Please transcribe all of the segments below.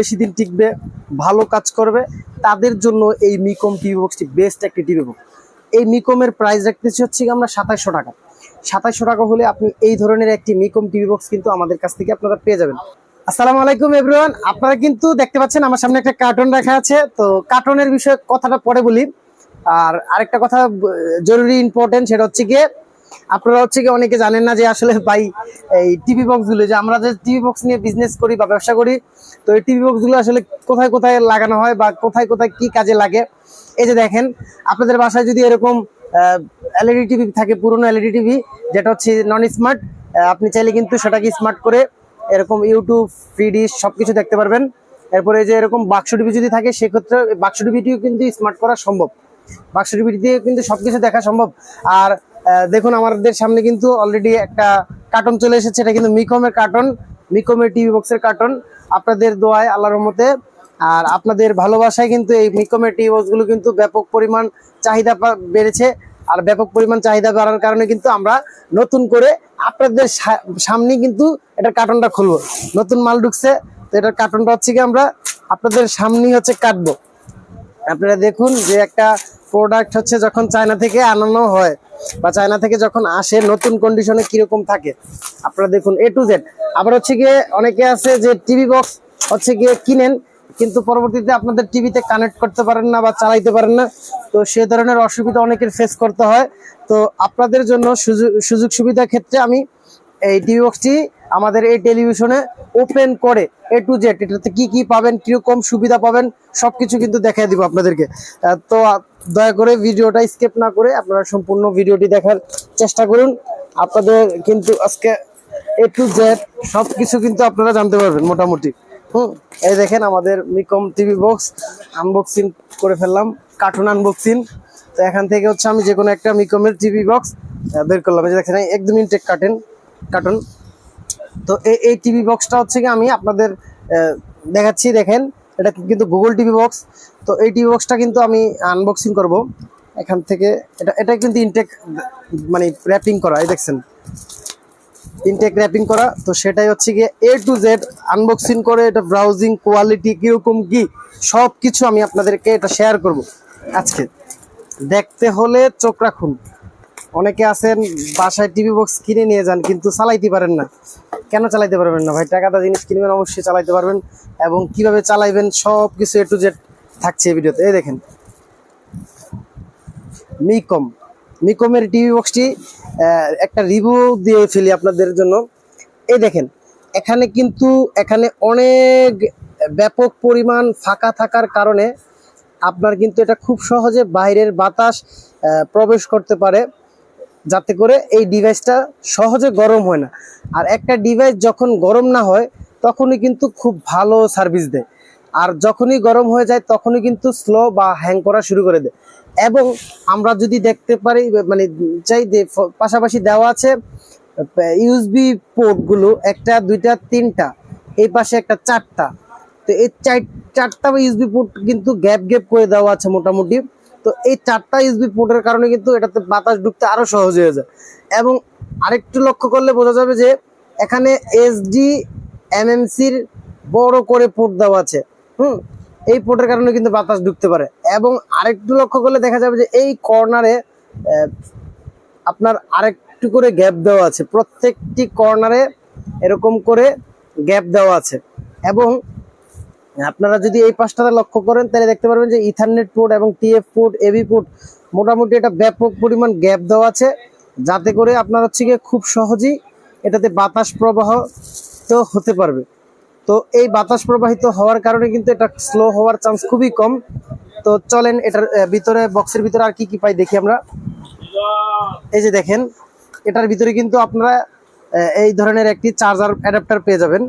বেশি দিন টিকবে, ভালো কাজ করবে, তাদের জন্য এই মিকম টিভি বক্সটি বেস্ট একটি টিভি বক্স। এই মিকমের প্রাইস রাখতেছি হচ্ছে আমরা সাতাশশো টাকা। সাতাশশো টাকা হলে আপনি এই ধরনের একটি মিকম টিভি বক্স কিন্তু আমাদের কাছ থেকে আপনারা পেয়ে যাবেন। আসসালামু আলাইকুম এভরিওয়ান আপনারা কিন্তু দেখতে পাচ্ছেন আমার সামনে একটা কার্টুন রাখা আছে। তো কার্টুনের বিষয়ে কথাটা পরে বলি। আর আরেকটা কথা জরুরি ইম্পর্টেন্ট সেটা হচ্ছে গিয়ে আপনারা হচ্ছে কি অনেকে জানেন না যে আসলে ভাই এই টিভি বক্সগুলো, যে আমরা যে টিভি বক্স নিয়ে বিজনেস করি বা ব্যবসা করি, তো এই টিভি বক্সগুলো আসলে কোথায় কোথায় লাগানো হয় বা কোথায় কোথায় কি কাজে লাগে? এই যে দেখেন, আপনাদের বাসায় যদি এরকম এলইডি টিভি থাকে, পুরনো এলইডি টিভি যেটা হচ্ছে নন স্মার্ট আপনি চাইলে কিন্তু সেটাকে স্মার্ট করে এরকম ইউটিউব ফ্রি ডিশ সব কিছু দেখতে পারবেন। এরপরে যে এরকম বাক্স টিভি যদি থাকে, সেক্ষেত্রে বাক্স টিভিটিও কিন্তু স্মার্ট করা সম্ভব। বাক্স টিভি দিয়ে কিন্তু সব কিছু দেখা সম্ভব। আর দেখুন, আমাদের সামনে কিন্তু অলরেডি একটা কার্টন চলে এসেছে। এটা কিন্তু মিকমের কার্টন মিকমের টিভি বক্সের কার্টন আপনাদের দোয়ায়, আল্লাহর রহমতে। আর আপনাদের ভালোবাসায় কিন্তু এই মিকমের টিভি বক্সগুলো কিন্তু ব্যাপক পরিমাণ চাহিদা বেড়েছে। আর ব্যাপক পরিমাণ চাহিদা বাড়ার কারণে কিন্তু আমরা নতুন করে আপনাদের সা- সামনেই কিন্তু এটা কার্টনটা খুলবো। নতুন মাল ঢুকছে, তো এটার কার্টনটা হচ্ছে কি আমরা আপনাদের সামনেই হচ্ছে কাটবো। আপনারা দেখুন যে একটা প্রোডাক্ট হচ্ছে যখন চায়না থেকে আনানো হয় বা চায়না থেকে যখন আসে, নতুন কন্ডিশনে কীরকম থাকে, আপনারা দেখুন এ টু জেড আবার হচ্ছে গিয়ে অনেকে আছে যে টিভি বক্স হচ্ছে গিয়ে কিনেন, কিন্তু পরবর্তীতে আপনাদের টিভিতে কানেক্ট করতে পারেন না বা চালাইতে পারেন না, তো সে ধরনের অসুবিধা অনেকের ফেস করতে হয়। তো আপনাদের জন্য সুযোগ সুবিধার ক্ষেত্রে আমি এই টিভি বক্সটি আমাদের এই টেলিভিশনে ওপেন করে এ টু জেড এটাতে কি কি পাবেন, কীরকম সুবিধা পাবেন, সবকিছু কিন্তু দেখাই দিব আপনাদেরকে। তো দয়া করে ভিডিওটা স্কিপ না করে আপনারা সম্পূর্ণ ভিডিওটি দেখার চেষ্টা করুন। আপনাদের কিন্তু আজকে এ টু জেড সবকিছু কিন্তু আপনারা জানতে পারবেন মোটামুটি। হুম, এই দেখেন আমাদের মিকম টিভি বক্স আনবক্সিং করে ফেললাম কার্টুন আনবক্সিং তো এখান থেকে হচ্ছে আমি যে কোনো একটা মিকমের টিভি বক্স বের করলাম। এই দেখেন, একদম ইনটেক কার্টেন কার্টুন তো এই টিভি বক্সটা হচ্ছে কি আমি আপনাদের দেখাচ্ছি, দেখেন। এটা কিন্তু গুগল টিভি বক্স তো এই টিভি বক্সটা কিন্তু আমি আনবক্সিং করব। এখান থেকে এটা এটা কিন্তু ইনটেক মানে র্যাপিং করা, এই দেখছেন। ইনটেক র্যাপিং করা। তো সেটাই হচ্ছে গিয়ে এ টু জেড আনবক্সিং করে, এটা ব্রাউজিং কোয়ালিটি কীরকম কি সব কিছু আমি আপনাদেরকে এটা শেয়ার করব। আজকে। দেখতে হলে চোখ রাখুন। অনেকে আছেন, বাসায় টিভি বক্স কিনে নিয়ে যান, কিন্তু চালাইতে পারেন না। কেন চালাইতে পারবেন না ভাই? টাকাটা জিনিস কিনবেন, অবশ্যই চালাইতে পারবেন। এবং কীভাবে চালাইবেন সব কিছু এ টু জেড থাকছে এই ভিডিওতে। এই দেখেন। মিকম। মিকমের টিভি বক্সটি একটা রিভিউ দিয়ে ফেলি আপনাদের জন্য। এই দেখেন, এখানে কিন্তু, এখানে অনেক ব্যাপক পরিমাণ ফাঁকা থাকার কারণে আপনার কিন্তু এটা খুব সহজে বাইরের বাতাস প্রবেশ করতে পারে। যাতে করে এই ডিভাইসটা সহজে গরম হয় না। আর একটা ডিভাইস যখন গরম না হয়, তখনই কিন্তু খুব ভালো সার্ভিস দেয়। আর যখনই গরম হয়ে যায়, তখনই কিন্তু স্লো বা হ্যাং করা শুরু করে দেয়। এবং আমরা যদি দেখতে পারি মানে চাই যে পাশাপাশি দেওয়া আছে ইউএসবি পোর্টগুলো, একটা, দুইটা, তিনটা, এই পাশে একটা চারটা। তো এই চার চারটা ইউএসবি পোর্ট কিন্তু গ্যাপ গ্যাপ করে দেওয়া আছে মোটামুটি। তো এই চারটা ইউএসবি পোর্টের কারণে কিন্তু এটাতে বাতাস ঢুকতে আরও সহজ হয়ে যায়। এবং আরেকটু লক্ষ্য করলে বোঝা যাবে যে এখানে এসডি এমএমসির বড় করে পোর্ট দেওয়া আছে। হুম? এই পোর্টের কারণে কিন্তু বাতাস ঢুকতে পারে। এবং আরেকটু লক্ষ্য করলে দেখা যাবে যে এই কর্নারে আপনার আরেকটু করে গ্যাপ দেওয়া আছে। প্রত্যেকটি কর্নারে এরকম করে গ্যাপ দেওয়া আছে। এবং আপনারা যদি এই পাঁচটাতে লক্ষ্য করেন, তাহলে দেখতে পারবেন যে ইথারনেট পোর্ট এবং টিএফ পোর্ট এবি পোর্ট মোটামুটি এটা ব্যাপক পরিমাণ গ্যাপ দেওয়া আছে, যাতে করে আপনার হচ্ছে গিয়ে খুব সহজেই এটাতে বাতাস প্রবাহ তো হতে পারবে। তো এই বাতাস প্রবাহিত হওয়ার কারণে কিন্তু এটা স্লো হওয়ার চান্স খুবই কম। তো চলেন এটার ভিতরে বক্সের ভিতরে আর কি কি পাই দেখি আমরা। এই যে দেখেন, এটার ভিতরে কিন্তু আপনারা এই ধরনের একটি চার্জার অ্যাডাপ্টার পেয়ে যাবেন।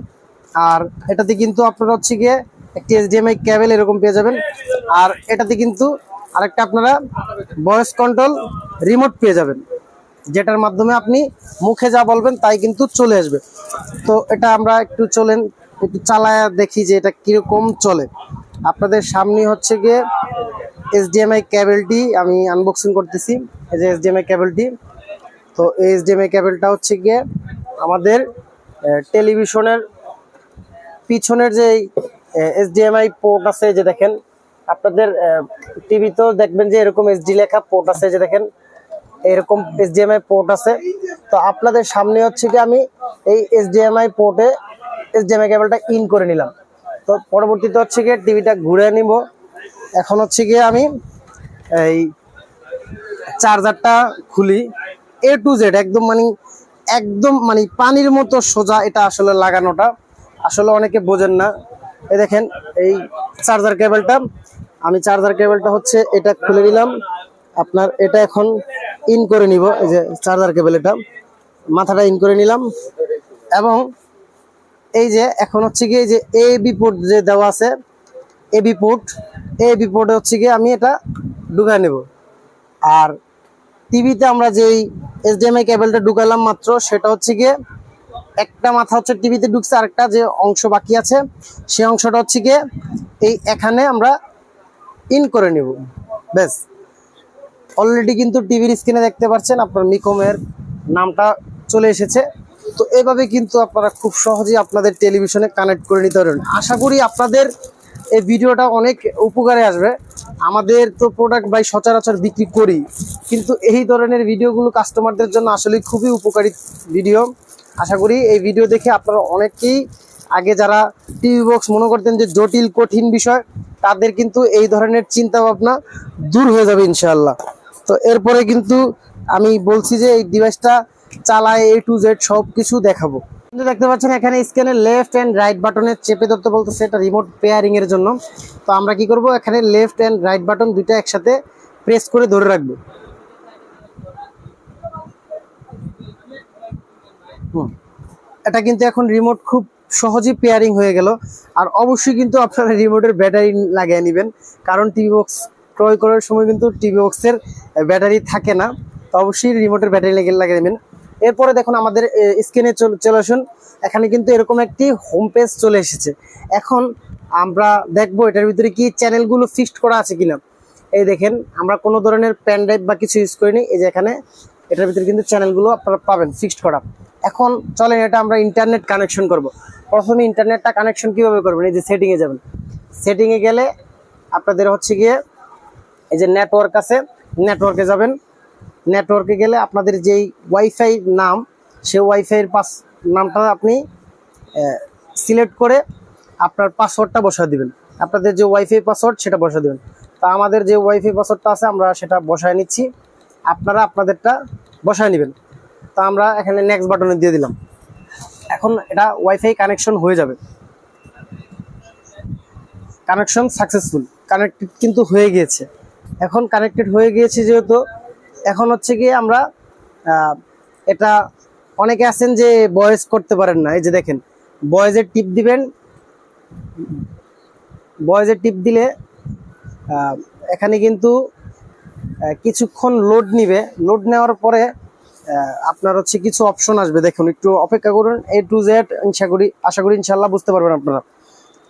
আর এটাতে কিন্তু আপনারা হচ্ছে গিয়ে একটি এস এইচডিএমআই ক্যাবেল এরকম পেয়ে যাবেন। আর এটাতে কিন্তু আরেকটা আপনারা ভয়েস কন্ট্রোল রিমোট পেয়ে যাবেন। যেটার মাধ্যমে আপনি মুখে যা বলবেন তাই কিন্তু চলে আসবে। তো এটা আমরা একটু চলেন, একটু চালায়া দেখি যে এটা কীরকম চলে। আপনাদের সামনে হচ্ছে গিয়ে এস এইচডিএমআই ক্যাবেলটি আমি আনবক্সিং করতেছি। এই যে এস এইচডিএমআই কেবলটি তো এই এস এইচডিএমআই কেবলটা হচ্ছে গিয়ে আমাদের টেলিভিশনের পিছনের যে এইচডিএমআই পোর্ট আছে যে দেখেন। আপনাদের টিভিতেও দেখবেন যে এরকম এইচডি লেখা পোর্ট আছে যে দেখেন। এরকম এইচডিএমআই পোর্ট আছে। তো আপনাদের সামনে হচ্ছে কি আমি এই এইচডিএমআই পোর্টে এইচডিএমআই কেবলটা ইন করে নিলাম। তো পরবর্তীতে হচ্ছে গিয়ে টিভিটা ঘুরে নিব। এখন হচ্ছে গিয়ে আমি এই চার্জারটা খুলি। এ টু জেড একদম মানে একদম মানে পানির মতো সোজা এটা আসলে লাগানোটা। আসলে অনেকে বোঝেন না। এই দেখেন, এই চার্জার কেবলটা আমি চার্জার কেবলটা হচ্ছে এটা খুলে নিলাম। আপনার এটা এখন ইন করে নিব, এই যে চার্জার কেবল এটা মাথাটা ইন করে নিলাম। এবং এই যে এখন হচ্ছে কি যে এ বি পোর্ট যে দেওয়া আছে A B port A B পোর্টে হচ্ছে কি আমি এটা ঢুকায় নেব। আর টিভিতে আমরা যেই এইচডিএমআই কেবলটা ঢুকালাম মাত্র, সেটা হচ্ছে গিয়ে একটা মাথা হচ্ছে টিভিতে ঢুকছে, আরেকটা যে অংশ বাকি আছে, সেই অংশটা হচ্ছে গিয়ে এই এখানে আমরা ইন করে নেব। ব্যাস। অলরেডি কিন্তু টিভির স্ক্রিনে দেখতে পাচ্ছেন, আপনার মিকমের নামটা চলে এসেছে। তো এভাবে কিন্তু আপনারা খুব সহজেই আপনাদের টেলিভিশনে কানেক্ট করে নিতে পারেন আশা করি আপনাদের এই ভিডিওটা অনেক উপকারে আসবে। আমাদের তো প্রোডাক্ট বাই সচরাচর বিক্রি করি, কিন্তু এই ধরনের ভিডিওগুলো কাস্টমারদের জন্য আসলে খুবই উপকারী ভিডিও আশা করি এই ভিডিও দেখে আপনারা অনেকেই আগে যারা টিভি বক্স মনে করতেন যে জটিল, কঠিন বিষয়, তাদের কিন্তু এই ধরনের চিন্তা ভাবনা দূর হয়ে যাবে ইনশাল্লাহ তো এরপরে কিন্তু আমি বলছি যে এই ডিভাইসটা চালায় এ টু জেড সব কিছু দেখাবো। কিন্তু দেখতে পাচ্ছেন এখানে স্ক্যানের লেফট অ্যান্ড রাইট বাটনে চেপে ধরতে বলতেছে এটা রিমোট পেয়ারিং এর জন্য। তো আমরা কি করব? এখানে লেফট অ্যান্ড রাইট বাটন দুইটা একসাথে প্রেস করে ধরে রাখব। এটা কিন্তু এখন রিমোট খুব সহজেই পেয়ারিং হয়ে গেল। আর অবশ্যই কিন্তু আপনারা রিমোটের ব্যাটারি লাগিয়ে নেবেন। কারণ টিভি বক্স ক্রয় করার সময় কিন্তু টিভি বক্সের ব্যাটারি থাকে না। তো অবশ্যই রিমোটের ব্যাটারি লাগিয়ে লাগিয়ে নেবেন। এরপরে দেখুন আমাদের স্ক্রিনে চলে আসুন। এখানে কিন্তু এরকম একটি হোম পেজ চলে এসেছে। এখন আমরা দেখব এটার ভিতরে কি চ্যানেলগুলো ফিক্সড করা আছে কিনা। এই দেখেন, আমরা কোনো ধরনের প্যান ড্রাইভ বা কিছু ইউজ করিনি। এই যে এখানে, এটার ভিতরে কিন্তু চ্যানেলগুলো আপনারা পাবেন ফিক্সড করা। এখন চলেন, এটা আমরা ইন্টারনেট কানেকশন করব। প্রথমে ইন্টারনেটটা কানেকশন কীভাবে করবেন? এই যে সেটিংয়ে যাবেন। সেটিংয়ে গেলে আপনাদের হচ্ছে গিয়ে এই যে নেটওয়ার্ক আছে নেটওয়ার্কে যাবেন। নেটওয়ার্কে গেলে আপনাদের যেই ওয়াইফাই নাম সে ওয়াইফাইয়ের পাস নামটা আপনি সিলেক্ট করে আপনার পাসওয়ার্ডটা বসা দিবেন। আপনাদের যে ওয়াইফাই পাসওয়ার্ড সেটা বসা দিবেন। তা আমাদের যে ওয়াইফাই পাসওয়ার্ডটা আছে, আমরা সেটা বসায় নিচ্ছি। আপনারা আপনাদেরটা বসায় নেবেন। তা আমরা এখানে নেক্সট বাটনে দিয়ে দিলাম। এখন এটা ওয়াইফাই কানেকশন হয়ে যাবে। কানেকশন সাকসেসফুল কানেক্টেড কিন্তু হয়ে গিয়েছে। এখন কানেক্টেড হয়ে গিয়েছে যেহেতু, এখন হচ্ছে গিয়ে আমরা এটা অনেকে আছেন যে বয়েস করতে পারেন না। এই যে দেখেন বয়েজের টিপ দিবেন। বয়েজের টিপ দিলে এখানে কিন্তু কিছুক্ষণ লোড নিবে। লোড নেওয়ার পরে আপনার হচ্ছে কিছু অপশন আসবে, দেখুন, একটু অপেক্ষা করুন এ টু জেড আশা করি আশা করি ইনশাল্লাহ বুঝতে পারবেন আপনারা।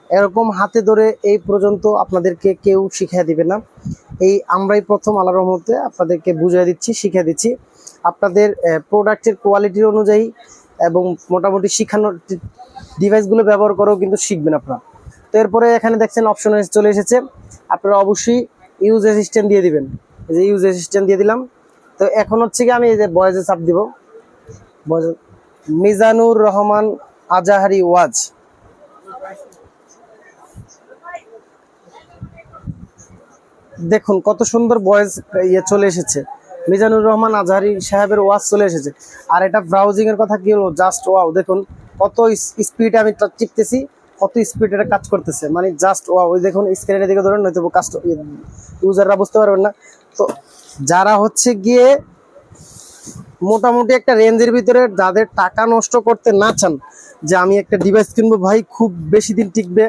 এরকম হাতে ধরে এই পর্যন্ত আপনাদেরকে কেউ শিখিয়ে দিবে না। এই আমরাই প্রথম আল্লাহ রহমতে আপনাদেরকে বুঝিয়ে দিচ্ছি, শিখিয়ে দিচ্ছি। আপনাদের প্রোডাক্টের কোয়ালিটির অনুযায়ী এবং মোটামুটি শিখানোর ডিভাইসগুলো ব্যবহার করেও কিন্তু শিখবেন আপনারা। তো এরপরে এখানে দেখছেন অপশন চলে এসেছে। আপনারা অবশ্যই ইউজ অ্যাসিস্ট্যান্ট দিয়ে দিবেন। যে ইউজ অ্যাসিস্ট্যান্ট দিয়ে দিলাম। তো এখন হচ্ছে কি আমি এই যে বয়েজে চাপ দিব। মিজানুর রহমান আজাহারি ওয়াজ। দেখুন, কত সুন্দর বয়েজ ইয়ে চলে এসেছে। মিজানুর রহমান আজহারি সাহেবের ওয়াজ চলে এসেছে। আর এটা ব্রাউজিং এর কথা কি হলো জাস্ট ওয়াও দেখুন, কত স্পিড আমি টিপতেছি, কত স্পিড এটা কাজ করতেছে। মানে জাস্ট ওয়াও দেখুন স্ক্রিনের দিকে ধরেন, নয়তো কাস্ট ইউজাররা বুঝতে পারবেন না। তো যারা হচ্ছে গিয়ে মোটামুটি একটা রেঞ্জের ভিতরে যাদের টাকা নষ্ট করতে না চান যে আমি একটা ডিভাইস কিনবো, ভাই খুব বেশি দিন টিকবে,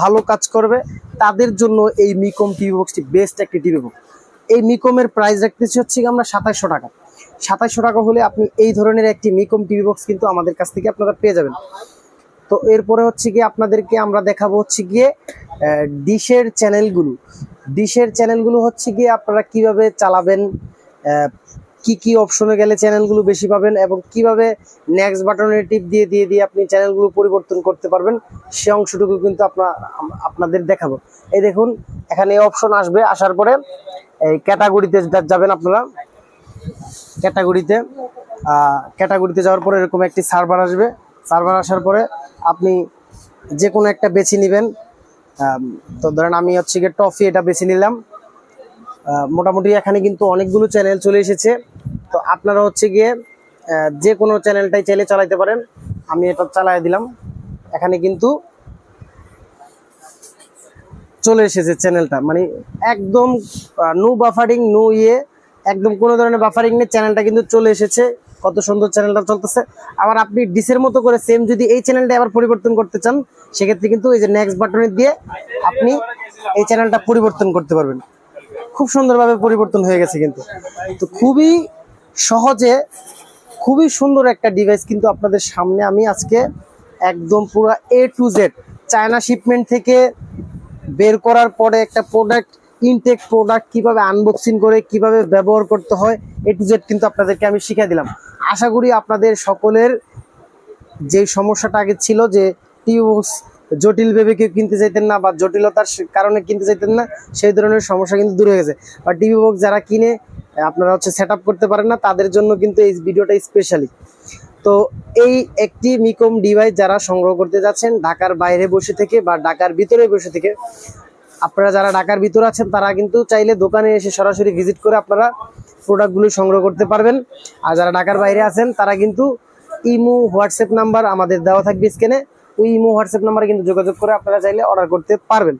ভালো কাজ করবে, তাদের জন্য এই মিকম টিভি বক্সটি বেস্ট একটি টিভি বক্স এই মিকমের প্রাইস রাখতেছি হচ্ছে আমরা সাতাশশো টাকা। সাতাশশো টাকা হলে আপনি এই ধরনের একটি মিকম টিভি বক্স কিন্তু আমাদের কাছ থেকে আপনারা পেয়ে যাবেন। তো এরপরে হচ্ছে গিয়ে আপনাদেরকে আমরা দেখাবো হচ্ছে গিয়ে ডিশের চ্যানেলগুলো। ডিশের চ্যানেলগুলো হচ্ছে গিয়ে আপনারা কীভাবে চালাবেন কি কি অপশনে গেলে চ্যানেলগুলো বেশি পাবেন এবং কীভাবে নেক্সট বাটনের টিপ দিয়ে দিয়ে দিয়ে আপনি চ্যানেলগুলো পরিবর্তন করতে পারবেন, সে অংশটুকু কিন্তু আপনার, আপনাদের দেখাবো। এই দেখুন, এখানে অপশন আসবে, আসার পরে এই ক্যাটাগরিতে যাবেন আপনারা। ক্যাটাগরিতে ক্যাটাগরিতে যাওয়ার পরে এরকম একটি সার্ভার আসবে। সার্ভার আসার পরে আপনি যে কোনো একটা বেছে নেবেন। তো ধরেন আমি হচ্ছে গিয়ে টফি এটা বেছে নিলাম। মোটামুটি এখানে কিন্তু অনেকগুলো চ্যানেল চলে এসেছে। তো আপনারা হচ্ছে গিয়ে যে কোনো চ্যানেলটাই চাইলে চালাইতে পারেন। আমি এটা চালাই দিলাম। এখানে কিন্তু চলে এসেছে চ্যানেলটা মানে একদম নো বাফারিং নো ইয়ে একদম কোনো ধরনের বাফারিং নেই। চ্যানেলটা কিন্তু চলে এসেছে। কত সুন্দর চ্যানেলটা চলতেছে। আবার আপনি ডিসের মতো করে সেম যদি এই চ্যানেলটা আবার পরিবর্তন করতে চান, সেক্ষেত্রে কিন্তু এই যে নেক্সট বাটনে দিয়ে আপনি এই চ্যানেলটা পরিবর্তন করতে পারবেন। খুব সুন্দরভাবে পরিবর্তন হয়ে গেছে কিন্তু। তো খুবই সহজে, খুবই সুন্দর একটা ডিভাইস কিন্তু আপনাদের সামনে আমি আজকে একদম পুরো A to Z China shipment থেকে বের করার পরে একটা প্রোডাক্ট ইনটেক প্রোডাক্ট কীভাবে আনবক্সিং করে, কীভাবে ব্যবহার করতে হয় এ টু জেড কিন্তু আপনাদেরকে আমি শিখিয়ে দিলাম। আশা করি আপনাদের সকলের যে সমস্যাটা আগে ছিল যে টিউবস জটিল ভেবে কেউ কিনতে চাইতেন না বা জটিলতার কারণে কিনতে চাইতেন না, সেই ধরনের সমস্যা কিন্তু দূর হয়ে গেছে। বা টিভি বক্স যারা কিনে, আপনারা হচ্ছে সেট করতে পারেন না, তাদের জন্য কিন্তু এই ভিডিওটা স্পেশালি তো এই একটি মিকম ডিভাইস যারা সংগ্রহ করতে যাচ্ছেন, ঢাকার বাইরে বসে থেকে বা ঢাকার ভিতরে বসে থেকে আপনারা যারা ঢাকার ভিতরে আছেন, তারা কিন্তু চাইলে দোকানে এসে সরাসরি ভিজিট করে আপনারা প্রোডাক্টগুলো সংগ্রহ করতে পারবেন। আর যারা ঢাকার বাইরে আছেন, তারা কিন্তু ইমো, হোয়াটসঅ্যাপ নাম্বার আমাদের দেওয়া থাকবে স্ক্যানে ওই ইমো, হোয়াটসঅ্যাপ নাম্বারে কিন্তু যোগাযোগ করে আপনারা চাইলে অর্ডার করতে পারবেন।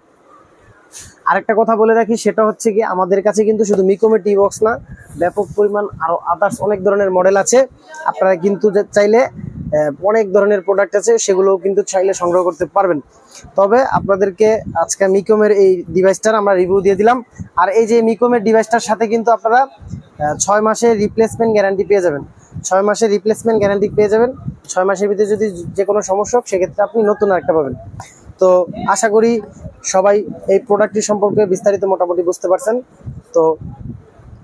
আরেকটা কথা বলে রাখি, সেটা হচ্ছে কি আমাদের কাছে কিন্তু শুধু মিকোমের টি বক্স না, ব্যাপক পরিমাণ আরও আদার্স অনেক ধরনের মডেল আছে। আপনারা কিন্তু চাইলে অনেক ধরনের প্রোডাক্ট আছে, সেগুলোও কিন্তু চাইলে সংগ্রহ করতে পারবেন। তবে আপনাদেরকে আজকে মিকোমের এই ডিভাইসটার আমরা রিভিউ দিয়ে দিলাম। আর এই যে মিকোমের ডিভাইসটার সাথে কিন্তু আপনারা ছয় মাসের রিপ্লেসমেন্ট গ্যারান্টি পেয়ে যাবেন। ছয় মাসের রিপ্লেসমেন্ট গ্যারান্টি পেয়ে যাবেন। ছয় মাসের ভিতরে যদি যে কোনো সমস্যা হোক, সেক্ষেত্রে আপনি নতুন একটা পাবেন। তো আশা করি সবাই এই প্রোডাক্টটি সম্পর্কে বিস্তারিত মোটামুটি বুঝতে পারছেন। তো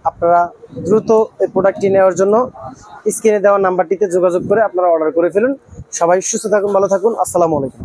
আপনারা দ্রুত এই প্রোডাক্টটি নেওয়ার জন্য স্ক্রিনে দেওয়া নাম্বারটিতে যোগাযোগ করে আপনারা অর্ডার করে ফেলুন। সবাই সুস্থ থাকুন, ভালো থাকুন। আসসালামু আলাইকুম।